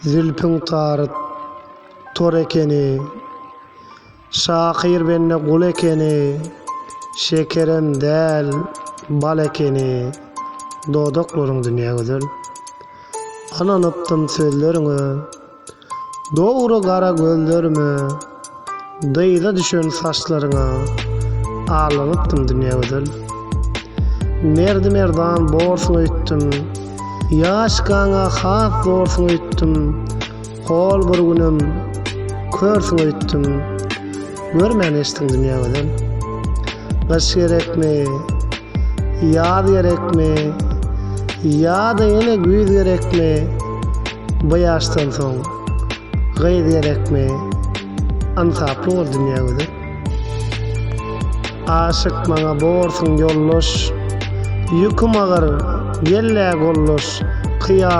Zülpüň taryt tor ekeni, şakyr benne gul ekeni, şekerem däl bal ekeni, dodoklaryň dünýä gözel. Ananypdym sözleriňe, dogry gara gözlerime, dyýda düşen saçlaryňa, ağlanypdym dünýä gözel. Merdi merdan borsuň öýtdüm, Yaş gaňa has zorsuň öýtdüm. Kol bir günem körsüň öýtdüm. Görmän eşdiň dünýä gözel. Gaş gerekmi? Ýad gerekmi? Ýa-da ene güýz gerekmi? Bu ýaşdan soň gyýz gerekmi? Ansaply bol dünýä gözel. Aşyk maňa borsuň ýolloş, Yüküm agar, gelle golloş, kıya